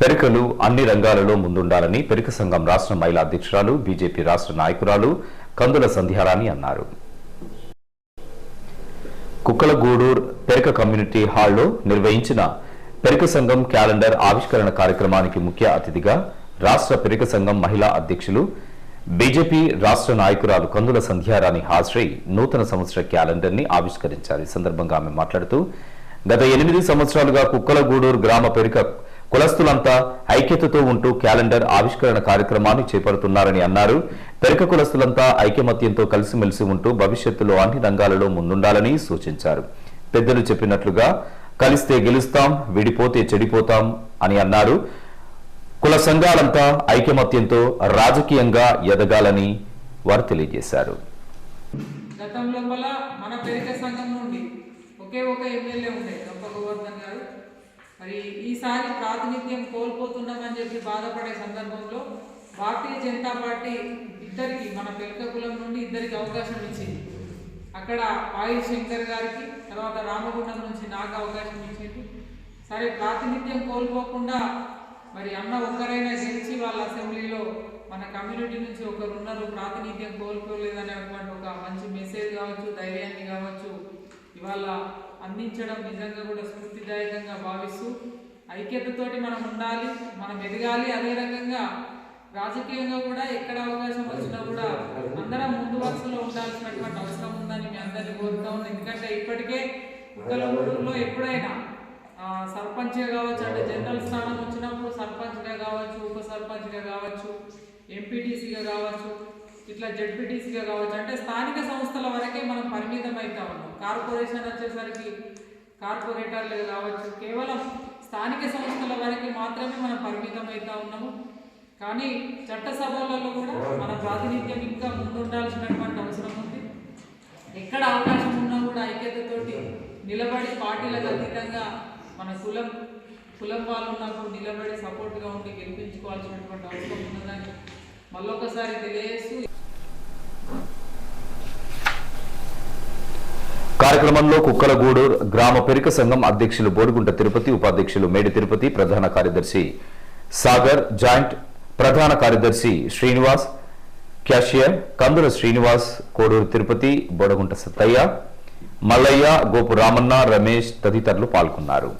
పెరికలు అన్ని రంగాలలో ముందుండాలని పెరిక సంఘం రాష్ట్ర మహిళా అధ్యక్షురాలు బీజేపీ రాష్ట్ర నాయకురాలు కందుల సంధ్యారాణి అన్నారు. కుక్కలగూడూర్ పెరక కమ్యూనిటీ హాల్లో నిర్వహించిన పెరిక సంఘం క్యాలెండర్ ఆవిష్కరణ కార్యక్రమానికి ముఖ్య అతిథిగా రాష్ట్ర పెరిక సంఘం మహిళా అధ్యక్షులు బీజేపీ రాష్ట్ర నాయకురాలు కందుల సంధ్యారాణి హాజరై నూతన సంవత్సర క్యాలెండర్ని ఆవిష్కరించారు. ఈ సందర్భంగా ఆమె మాట్లాడుతూ గత ఎనిమిది సంవత్సరాలుగా కుక్కలగూడూరు గ్రామ పెరిక కులస్తులంతా ఐక్యతతో ఉంటూ క్యాలెండర్ ఆవిష్కరణ కార్యక్రమాన్ని చేపడుతున్నారని అన్నారు. పెరక కులస్తులంతా ఐకమత్యంతో కలిసిమెలిసి ఉంటూ భవిష్యత్తులో అన్ని రంగాలలో ముందుండాలని సూచించారు. పెద్దలు చెప్పినట్లుగా కలిస్తే గెలుస్తాం విడిపోతే చెడిపోతాం అని అన్నారు. కుల సంఘాలంతా ఐకమత్యంతో రాజకీయంగా ఎదగాలని వారు తెలియజేశారు. గతం లోపల మన పేరిక సంఘం నుండి ఒకే ఒక ఎమ్మెల్యే ఉండే గొప్ప గోవర్ధన్ గారు. మరి ఈసారి ప్రాతినిధ్యం కోల్పోతున్నామని చెప్పి బాధపడే సందర్భంలో భారతీయ జనతా పార్టీ ఇద్దరికి మన పెరిక కులం నుండి ఇద్దరికి అవకాశం ఇచ్చింది. అక్కడ ఆయుష్ శంకర్ గారికి తర్వాత రామగుండం నుంచి నాకు అవకాశం ఇచ్చింది. సరే ప్రాతినిధ్యం కోల్పోకుండా మరి అన్న ఒక్కరైనా గెలిచి వాళ్ళ అసెంబ్లీలో మన కమ్యూనిటీ నుంచి ఒకరు ఉన్నారు. ప్రాతినిధ్యం కోల్పోలేదనేటువంటి ఒక మంచి మెసేజ్ కావచ్చు ధైర్యాన్ని కావచ్చు ఇవాళ అందించడం నిజంగా కూడా స్ఫూర్తిదాయకంగా భావిస్తూ ఐక్యతతోటి మనం ఉండాలి మనం ఎదగాలి అదే రకంగా రాజకీయంగా కూడా ఎక్కడ అవకాశం వచ్చినా కూడా అందరం ముందు వరుసలో ఉండాల్సినటువంటి అవసరం ఉందని మీ అందరినీ కోరుతా ఉంది ఎందుకంటే ఇప్పటికే ఉక్కలగూడూరులో ఎప్పుడైనా సర్పంచ్గా కావచ్చు అంటే జనరల్ స్థానం వచ్చినప్పుడు సర్పంచ్గా కావచ్చు ఉప సర్పంచ్గా కావచ్చు ఎంపీటీసీగా కావచ్చు ఇట్లా జడ్పీటీసీగా కావచ్చు అంటే స్థానిక సంస్థల వరకే మనం పరిమితం అవుతా ఉన్నాం. కార్పొరేషన్ వచ్చేసరికి కార్పొరేటర్లు కావచ్చు కేవలం స్థానిక సంస్థల వరకు మాత్రమే మనం పరిమితమవుతా ఉన్నాము. కానీ చట్టసభలలో కూడా మన ప్రాతినిధ్యం ఇంకా ముందుండాల్సినటువంటి అవసరం ఉంది. ఎక్కడ అవకాశం ఉన్నా కూడా ఐక్యతతోటి నిలబడి పార్టీలకు అతీతంగా మన కులం కులం వాళ్ళు ఉన్నప్పుడు నిలబడి సపోర్ట్గా ఉండి గెలిపించుకోవాల్సినటువంటి అవసరం ఉన్నదని మళ్ళొకసారి తెలియజేస్తూ కార్యక్రమంలో కుక్కలగూడూరు గ్రామ పెరిక సంఘం అధ్యక్షులు బోడిగుంట తిరుపతి ఉపాధ్యక్షులు మేడి తిరుపతి ప్రధాన కార్యదర్శి సాగర్ జాయింట్ ప్రధాన కార్యదర్శి శ్రీనివాస్ క్యాషియర్ కందుల శ్రీనివాస్ కోడూరు తిరుపతి బోడగుంట సత్తయ్య మల్లయ్య గోపు రామన్న రమేష్ తదితరులు పాల్గొన్నారు.